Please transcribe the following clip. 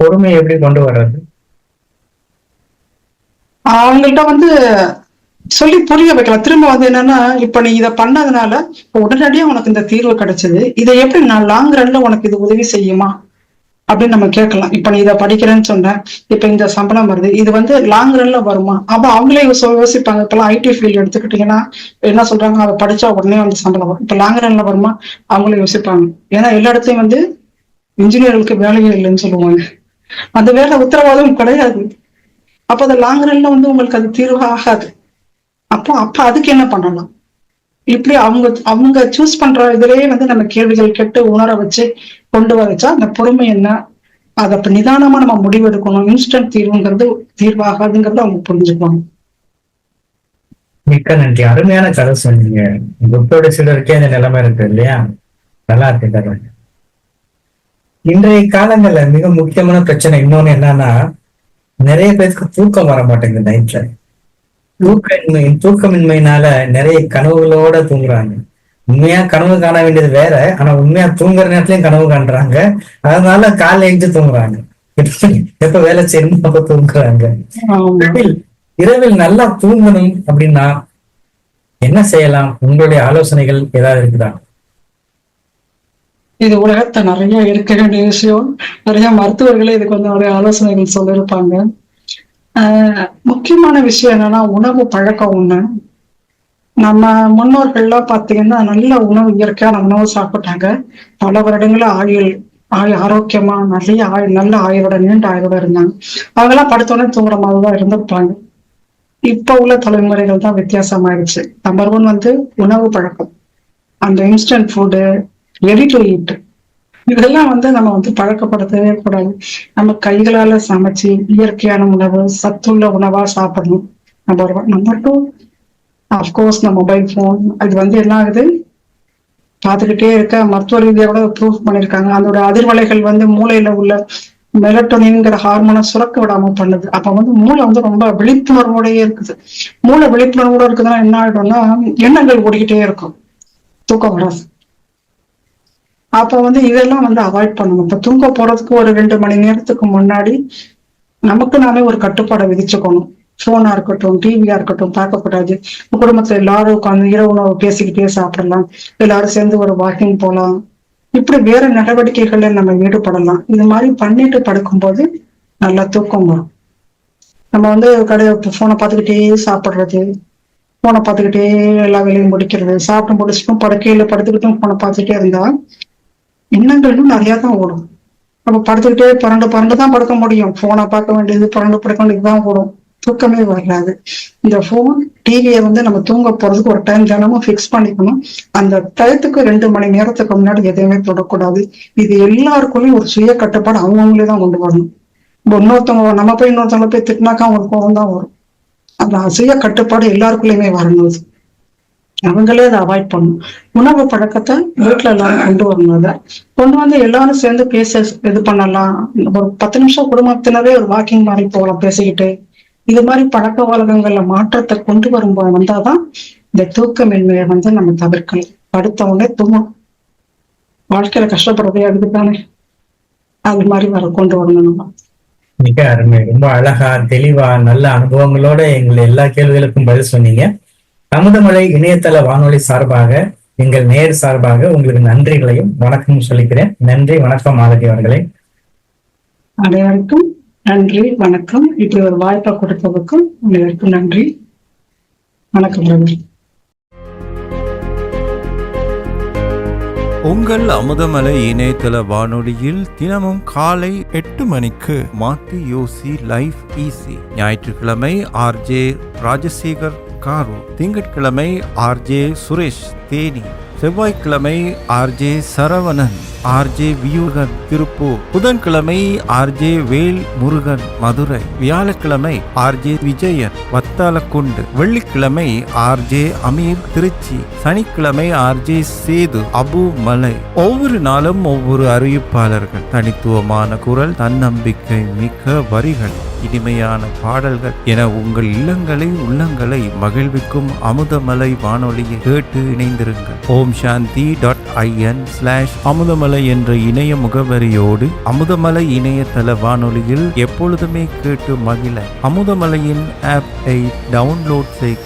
பொறுமையை எப்படி கொண்டு வர்றது? அவங்கள்ட்ட வந்து சொல்லி புரிய வைக்கலாம். திரும்ப வந்து என்னன்னா இப்ப நீ இதை பண்ணதுனால இப்ப உடனடியா உனக்கு இந்த தீர்வு கிடைச்சது. இதை எப்படி நான் லாங் ரன்ல உனக்கு இது உதவி செய்யுமா? அப்படின்னு நம்ம கேட்கலாம். இப்ப நீ இதை படிக்கிறேன்னு சொன்ன இப்ப இந்த சம்பளம் வருது இது வந்து லாங் ரன்ல வருமா? அப்ப அவங்களே யோசிப்பாங்க. இப்பெல்லாம் ஐடி ஃபீல்டு எடுத்துக்கிட்டீங்கன்னா என்ன சொல்றாங்க? அதை படிச்சா உடனே வந்து சம்பளம் வரும். இப்ப லாங் ரன்ல வருமா? அவங்களே யோசிப்பாங்க. ஏன்னா எல்லா இடத்தையும் வந்து இன்ஜினியர்களுக்கு வேலையே இல்லைன்னு சொல்லுவாங்க. அந்த வேலை உத்தரவாதம் கிடையாது. அப்ப அது லாங் ரன்ல வந்து உங்களுக்கு அது தீர்வு ஆகாது அப்போ அப்ப அதுக்கு என்ன பண்ணலாம்? இப்படி அவங்க அவங்க சூஸ் பண்ற இதுலயே வந்து நம்ம கேள்விகள் கேட்டு உணர வச்சு கொண்டு வச்சா அந்த பொறுமை என்ன? அதை அப்ப நிதானமா நம்ம முடிவெடுக்கணும். இன்ஸ்டன்ட் தீர்வுங்கிறது தீர்வாகாதுங்கிறத அவங்க புரிஞ்சுக்கணும். மிக்க நன்றி. அருமையான கதை சொன்னீங்க. புத்தோட சிலருக்கே இந்த நிலைமை இருக்கு இல்லையா? நல்லா இருக்கு இன்றைய காலங்கள்ல மிக முக்கியமான பிரச்சனை இன்னொன்னு என்னன்னா நிறைய பேருக்கு தூக்கம் வர மாட்டேங்குது நைட்ல தூக்கமின்மை தூக்கமின்மையினால நிறைய கனவுகளோட தூங்குறாங்க. உண்மையா கனவு காண வேண்டியது வேற ஆனா உண்மையா தூங்குற நேரத்துலயும் கனவு காண்றாங்க. அதனால காலைல எழுந்து தூங்குறாங்க. எப்ப வேலை செய்யணுமோ அப்ப தூங்குறாங்க. இரவில் நல்லா தூங்கணும் அப்படின்னா என்ன செய்யலாம்? உங்களுடைய ஆலோசனைகள் ஏதாவது இருக்குதா? இது உலகத்தை நிறைய இருக்க வேண்டிய விஷயம் நிறைய மருத்துவர்களே இதுக்கு வந்து நிறைய ஆலோசனைகள் சொல்லியிருப்பாங்க. ஆஹ் முக்கியமான விஷயம் என்னன்னா உணவு பழக்கம் ஒண்ணு. நம்ம முன்னோர்கள்லாம் பாத்தீங்கன்னா நல்ல உணவு இயற்கையான உணவு சாப்பிட்டாங்க. பல வருடங்கள ஆயுள் ஆயுள் ஆரோக்கியமா நிறைய ஆயுள் நல்ல ஆயுளோட நீண்ட ஆயுளோட இருந்தாங்க. அவங்கெல்லாம் படுத்தோடனே தூங்குற மாதிரி தான் இருந்திருப்பாங்க. இப்ப உள்ள தலைமுறைகள் தான் வித்தியாசமாயிருச்சு நம்பர் ஒன் வந்து உணவு பழக்கம். அந்த instant food ready to eat இதெல்லாம் வந்து நம்ம வந்து பழக்கப்படுத்தவே கூடாது. நம்ம கைகளால சமைச்சு இயற்கையான உணவு சத்துள்ள உணவா சாப்பிடணும். Number one number two of course நம்ம மொபைல் ஃபோன் அது வந்து என்ன ஆகுது? பார்த்துக்கிட்டே இருக்க மருத்துவ ரீதியோட ப்ரூஃப் பண்ணியிருக்காங்க. அதோட அதிர்வலைகள் வந்து மூளையில உள்ள மெலட்டோனின்ங்கிற ஹார்மோனை சுரக்க விடாம பண்ணுது. அப்ப வந்து மூளை வந்து ரொம்ப விழிப்புணர்வோடயே இருக்குது. மூளை விழிப்புணர்வோட இருக்குதுன்னா என்ன ஆயிடும்னா எண்ணங்கள் ஓடிக்கிட்டே இருக்கும். தூக்கம் வராது. அப்ப வந்து இதெல்லாம் வந்து அவாய்ட் பண்ணணும். இப்ப தூங்க போறதுக்கு ஒரு ரெண்டு மணி நேரத்துக்கு முன்னாடி நமக்கு நாமே ஒரு கட்டுப்பாடை விதிச்சுக்கணும். போனா இருக்கட்டும் டிவியா இருக்கட்டும் பார்க்கக்கூடாது. குடும்பத்துல எல்லாரும் உட்காந்து இரவு உணவு பேசிக்கிட்டே சாப்பிடலாம். எல்லாரும் சேர்ந்து ஒரு வாக்கிங் போகலாம் இப்படி வேற நடவடிக்கைகள்ல நம்ம ஈடுபடலாம். இது மாதிரி பண்ணிட்டு படுக்கும்போது நல்லா தூக்கம் வரும். நம்ம வந்து கடை போனை பார்த்துக்கிட்டே சாப்பிடுறது போனை பார்த்துக்கிட்டே எல்லா வேலையும் முடிக்கிறது. சாப்பிட்டு முடிச்சுட்டும் படுக்கையில படுத்துக்கிட்டும் போனை பார்த்துக்கிட்டே இருந்தா இன்னங்கள் இன்னும் நிறையா தான் ஓடும். நம்ம படுத்துக்கிட்டே பரண்டு பரண்டு தான் படுக்க முடியும். போனை பார்க்க வேண்டியது பரண்டு படுக்க வேண்டியது தான் ஓடும். தூக்கமே வராது. இந்த போன் டிவியை வந்து நம்ம தூங்க போறதுக்கு ஒரு டைம் தினமும் ஃபிக்ஸ் பண்ணிக்கணும். அந்த டயத்துக்கு ரெண்டு மணி நேரத்துக்கு முன்னாடி எதையுமே தொடக்கூடாது. இது எல்லாருக்குள்ளயும் ஒரு சுய கட்டுப்பாடு அவங்கவுங்களே தான் கொண்டு வரணும். இப்போ இன்னொருத்தவங்க நம்ம போய் இன்னொருத்தவங்க போய் திட்டினாக்கா அவங்களுக்கு கோவம் தான் வரும். அந்த சுய கட்டுப்பாடு எல்லாருக்குள்ளயுமே வரணும் அது. அவங்களே அதை அவாய்ட் பண்ணணும் உணவு பழக்கத்தை வீட்டுல எல்லாரும் கொண்டு வரணும் அதை. கொண்டு வந்து எல்லாரும் சேர்ந்து பேச இது பண்ணலாம். ஒரு பத்து நிமிஷம் குடும்பத்தினரே ஒரு வாக்கிங் மாதிரி போகலாம் பேசிக்கிட்டு. இது மாதிரி பழக்க வழக்கங்கள்ல மாற்றத்தை கொண்டு வரும்போது வந்தாதான் இந்த தூக்கமின்மையை வந்து நம்ம தவிர்க்கலாம். படுத்த உடனே தூங்கும் வாழ்க்கையில கஷ்டப்படுறதே அதுக்கு தானே அது மாதிரி வர கொண்டு வரணும் நம்ம. மிக அருமை. ரொம்ப அழகா தெளிவா நல்ல அனுபவங்களோட எங்களை எல்லா கேள்விகளுக்கும் பதில் சொன்னீங்க. அமுதமலை இணையதள வானொலி சார்பாக எங்கள் நேர் சார்பாக உங்களுக்கு நன்றிகளையும் வணக்கம் சொல்லிக்கிறேன். நன்றி வணக்கம் மாலதி அவர்களே. அனைவருக்கும் நன்றி வணக்கம். இப்படி ஒரு வாய்ப்பை கொடுத்ததுக்கும் அனைவருக்கும் நன்றி. வணக்கம் ரவி உங்கள் அமுதமலை இணையதள வானொலியில் தினமும் காலை எட்டு மணிக்கு மாத்தி யோசி லைஃப் ஈஸி ஞாயிற்றுக்கிழமை ஆர்ஜே ராஜசேகர் காரு திங்கட்கிழமை ஆர்ஜே சுரேஷ் தேனி. செவ்வாய்க்கிழமை ஆர்ஜே சரவணன். ஆர்ஜே வியூகன் திருப்பூர் புதன்கிழமை ஆர்ஜே வேல் முருகன் மதுரை. வியாழக்கிழமை ஆர்ஜே விஜயன் வத்தாலக்குண்டு. வெள்ளிக்கிழமை ஆர்ஜே அமீர் திருச்சி. சனிக்கிழமை ஆர்ஜே சேது அபு மலை ஒவ்வொரு நாளும் ஒவ்வொரு அறிவிப்பாளர்கள். தனித்துவமான குரல் தன்னம்பிக்கை மிக்க வரிகள் இனிமையான பாடல்கள் என உங்கள் இல்லங்களை உள்ளங்களை மகிழ்விக்கும் அமுதமலை வானொலியை கேட்டு இணைந்திருங்கள். Om Shanti dot IN slash Amudhamalai Amudhamalai என்ற இணைய முகவரியோடு அமுதமலை இணையதள வானொலியில் எப்பொழுதுமே கேட்டு மகிழ. அமுதமலையின் ஆப்பை டவுன்லோட் செய்க.